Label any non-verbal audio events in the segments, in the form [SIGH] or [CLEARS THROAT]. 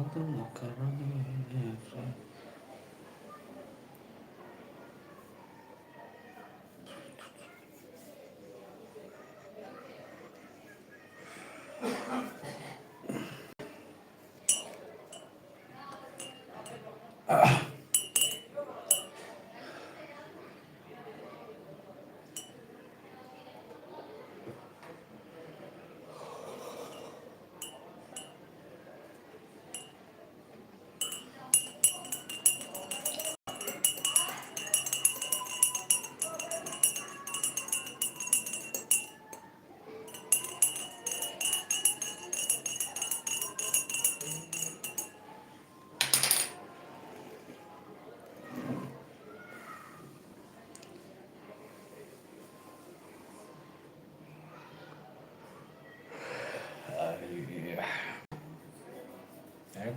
I walk around the world,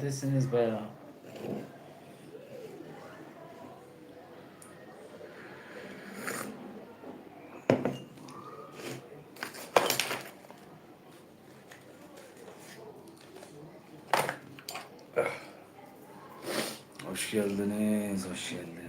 Neredesiniz be ya? Hoş geldiniz, hoş geldiniz.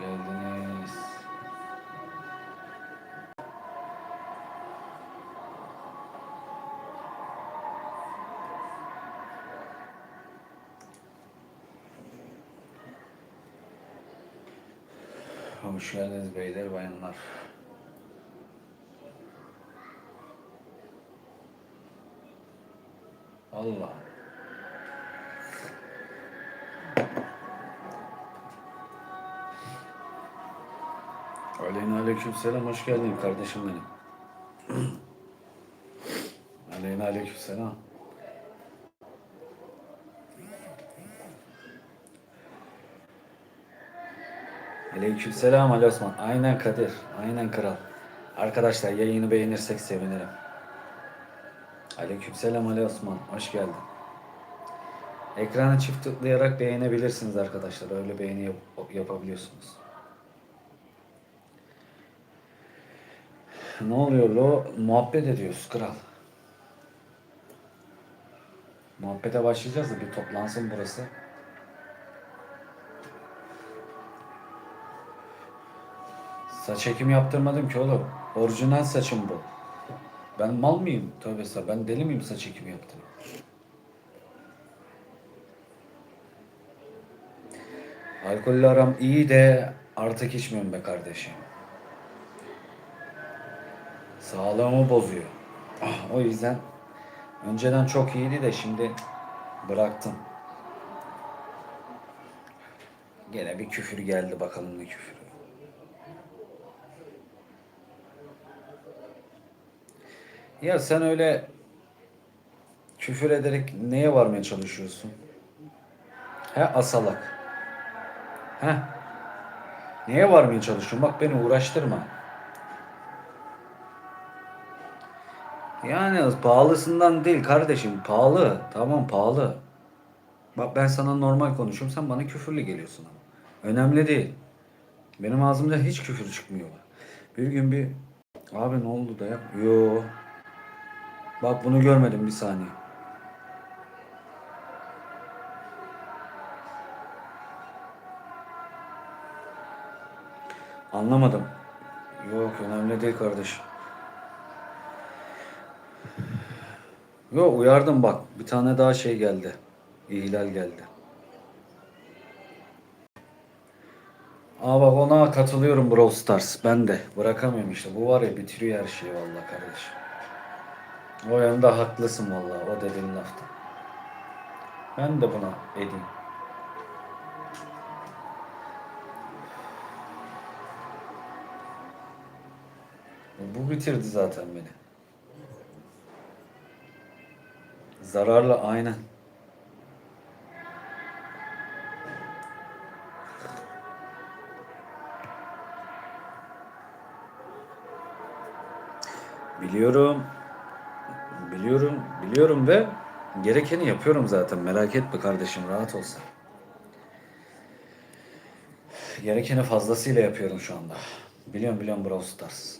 Geldiniz. Hoş geldiniz beyler bayanlar. Allah. Aleyküm selam. Hoş geldin kardeşim benim. [CLEARS THROAT] Aleyna aleyküm selam. Aleyküm selam Ali Osman. Aynen Kadir. Aynen kral. Arkadaşlar yayını beğenirsek sevinirim. Aleyküm selam Ali Osman. Hoş geldin. Ekranı çift tıklayarak beğenebilirsiniz arkadaşlar. Öyle beğeni yap- yapabiliyorsunuz. Ne oluyor lo? Muhabbet ediyoruz kral. Muhabbete başlayacağız da bir toplansın burası. Saç ekimi yaptırmadım ki oğlum. Orijinal saçım bu. Ben mal mıyım? Tövbe estağfurullah. Ben deli miyim saç ekimi yaptım? Alkolle aram iyi de artık içmiyorum be kardeşim. Sağlığımı bozuyor. Ah, o yüzden önceden çok iyiydi de şimdi bıraktım. Gene bir küfür geldi bakalım ne küfürü. Ya sen öyle küfür ederek neye varmaya çalışıyorsun? He asalak. He. Neye varmaya çalışıyorsun? Bak beni uğraştırma. Yani pahalısından değil kardeşim. Pahalı. Tamam pahalı. Bak ben sana normal konuşuyorum. Sen bana küfürlü geliyorsun ama. Önemli değil. Benim ağzımda hiç küfür çıkmıyor. Bir gün bir abi ne oldu da ya? Yo. Bak bunu görmedim bir saniye. Anlamadım. Yok önemli değil kardeşim. Yok uyardım bak. Bir tane daha şey geldi. İhlal geldi. Aa bak ona katılıyorum Brawl Stars. Ben de. Bırakamıyorum işte. Bu var ya bitiriyor her şeyi vallahi kardeşim. O yönde haklısın vallahi o dediğin lafta. Ben de buna edeyim. Bu bitirdi zaten beni. Zararlı aynen. Biliyorum. Biliyorum, biliyorum ve gerekeni yapıyorum zaten. Merak etme kardeşim, rahat ol sen. Gerekeni fazlasıyla yapıyorum şu anda. Biliyorum biliyorum Brawl Stars.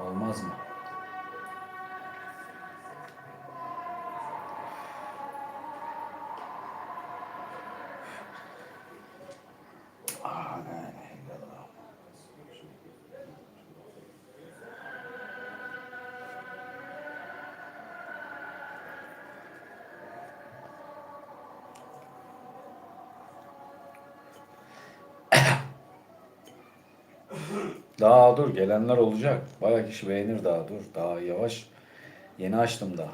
Olmaz mı? Daha dur gelenler olacak. Bayağı kişi beğenir daha dur. Daha yavaş. Yeni açtım daha.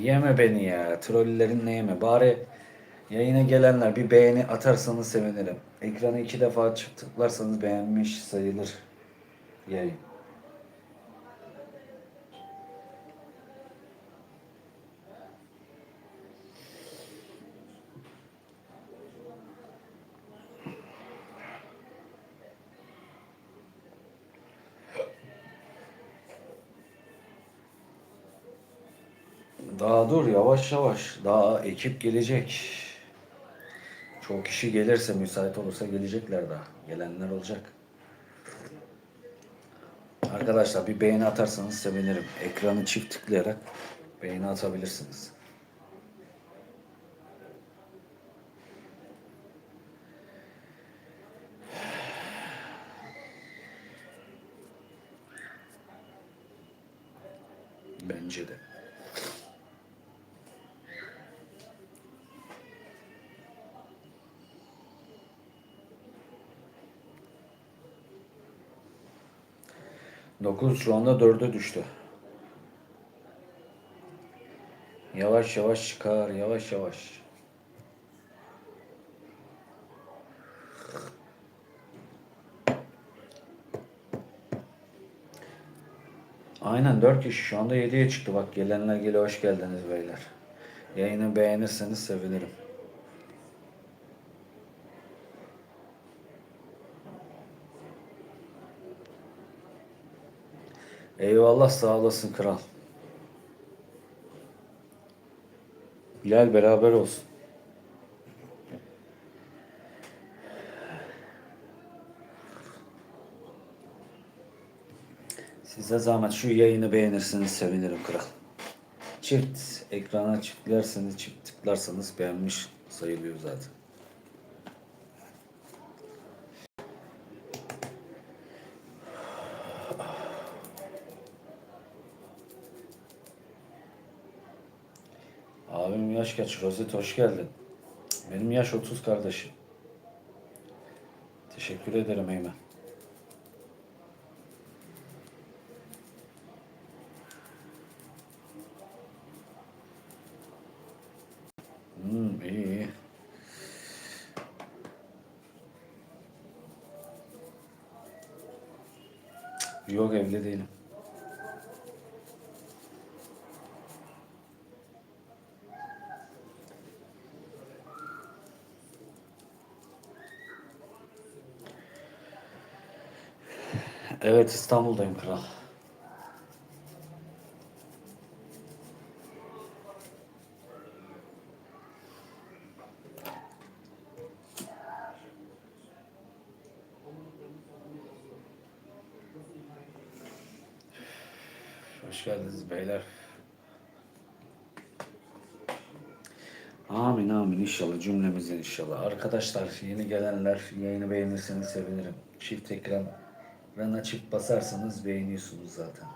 Yeme beni ya. Trollerinle yeme. Bari yayına gelenler bir beğeni atarsanız sevinirim. Ekranı iki defa açıp tıklarsanız beğenmiş sayılır yayın. Daha dur yavaş yavaş. Daha ekip gelecek. Çok kişi gelirse müsait olursa gelecekler daha. Gelenler olacak. Arkadaşlar bir beğeni atarsanız sevinirim. Ekranı çift tıklayarak beğeni atabilirsiniz. 9 şu anda 4'e düştü. Yavaş yavaş çıkar, yavaş yavaş. Aynen 4 kişi şu anda 7'ye çıktı. Bak gelenler gele hoş geldiniz beyler. Yayını beğenirseniz sevinirim. Eyvallah sağ olasın kral. Gel beraber olsun. Size zahmet şu yayını beğenirseniz sevinirim kral. Çift ekrana çiftlerseniz çift tıklarsanız beğenmiş sayılıyor zaten. Abim yaş kaç? Rozet hoş geldin. Benim yaş 30 kardeşim. Teşekkür ederim Eymen. Hmm, iyi iyi. Yok evli değilim. Evet İstanbul'dayım kral. Hoş geldiniz beyler. Amin amin inşallah cümlemizin inşallah. Arkadaşlar yeni gelenler yayını beğenirseniz sevinirim. Çift ekran ben açıp basarsanız beğeniyorsunuz zaten.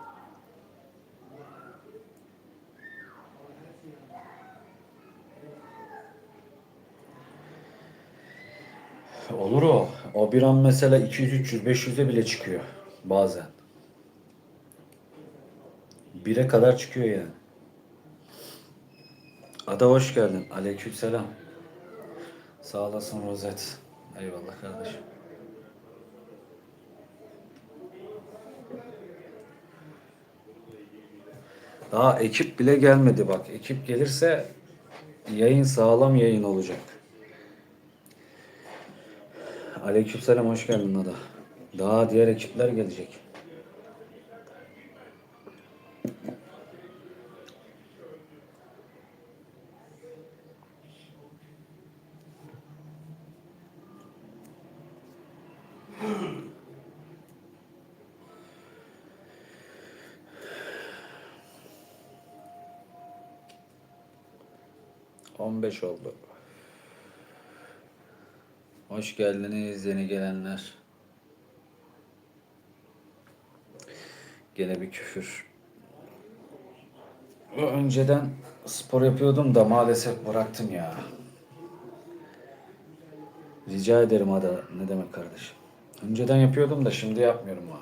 Olur o. O bir an mesela 200, 300, 500'e bile çıkıyor bazen. 1'e kadar çıkıyor yani. Ada hoş geldin. Aleyküm selam. Sağ olasın Rozet. Eyvallah kardeşim. Daha ekip bile gelmedi bak. Ekip gelirse yayın sağlam yayın olacak. Aleykümselam hoş geldin Ada. Daha diğer ekipler gelecek. On beş oldu. Hoş geldiniz yeni gelenler. Gene bir küfür. Önceden spor yapıyordum da maalesef bıraktım ya. Rica ederim Ada. Ne demek kardeşim? Önceden yapıyordum da şimdi yapmıyorum ha.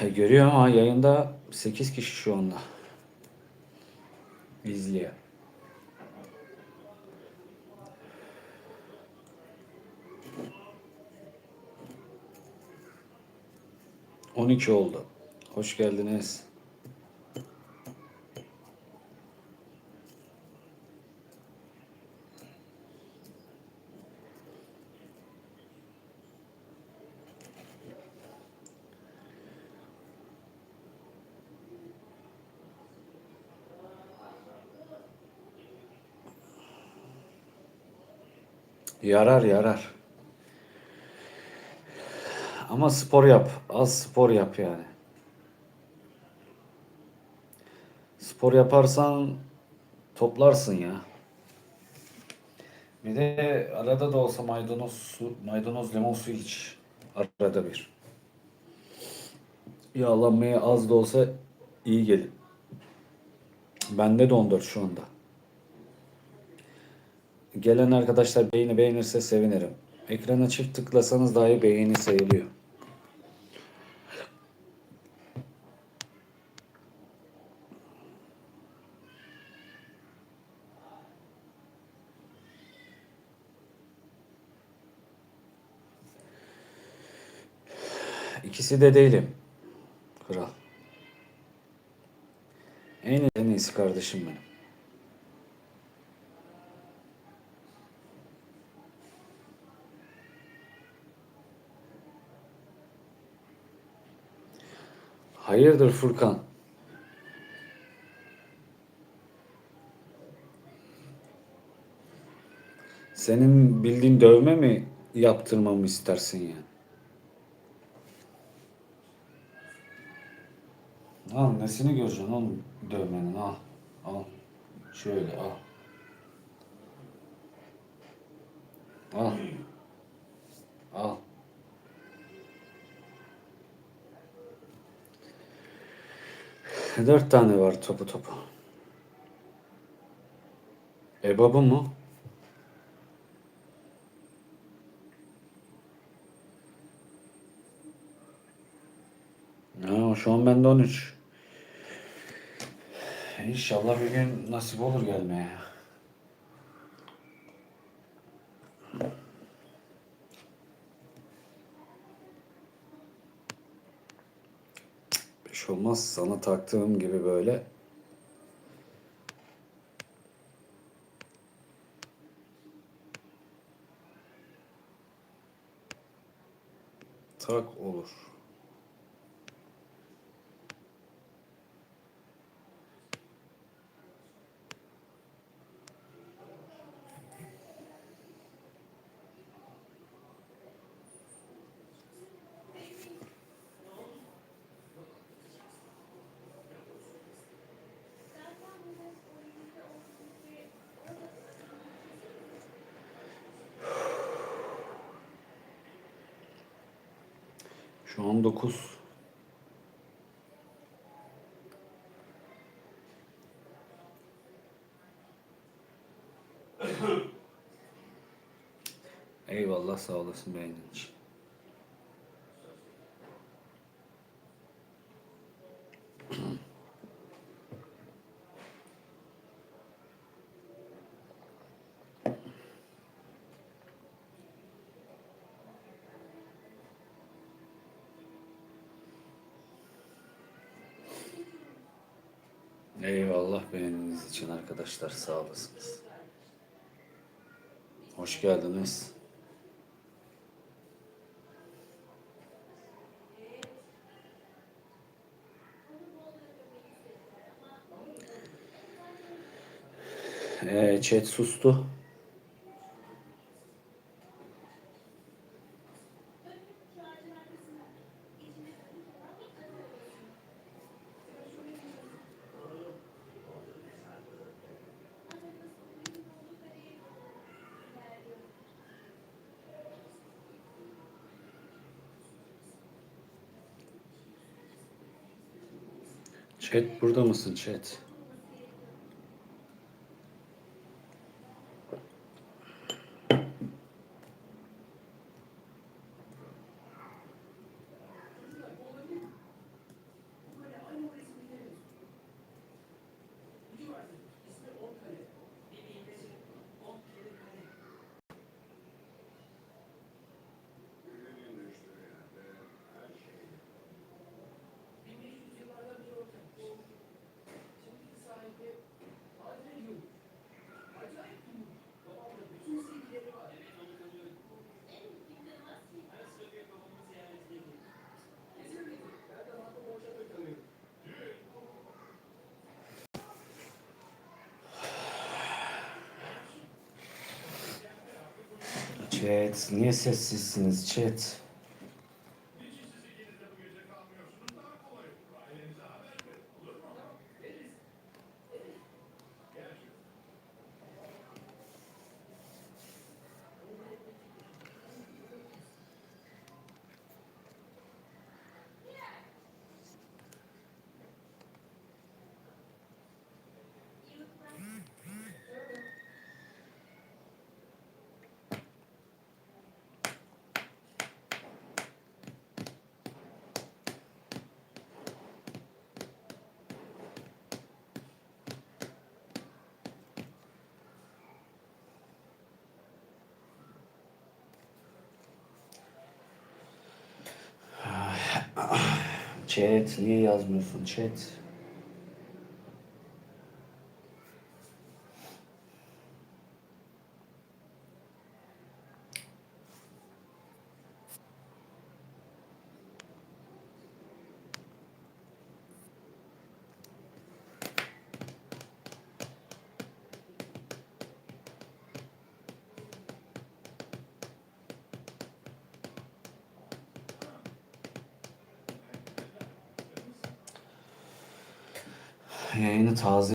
E, görüyor ha yayında 8 kişi şu anda. İzliyor. On iki oldu. Hoş geldiniz. Yarar yarar. Ama spor yap. Az spor yap yani. Spor yaparsan toplarsın ya. Bir de arada da olsa maydanoz su, maydanoz limon suyu iç. Arada bir. Yağlanmaya az da olsa iyi gelir. Bende de 14 şu anda. Gelen arkadaşlar beğeni beğenirse sevinirim. Ekrana çift tıklasanız dahi beğeni sayılıyor. İkisi de değilim. Kral. En, iyisi kardeşim benim. Hayırdır Furkan? Senin bildiğin dövme mi yaptırmamı istersin yani? Al nesini göreceksin oğlum dövmenin al. Al. Şöyle al. Al. Al. Dört tane var topu topu. Ebabı mı? Ha, şu an bende 13. İnşallah bir gün nasip olur gelmeye. Bir şey olmaz. Sana taktığım gibi böyle. Tak olur. Şu an 9. Eyvallah sağ olasın beğendiğin için. İçin arkadaşlar sağ olasınız. Hoş geldiniz. Ee, chat sustu. Chat burada mısın chat? Chat niye sessizsiniz chat? Chat niye yazmıyorsun chat? Taze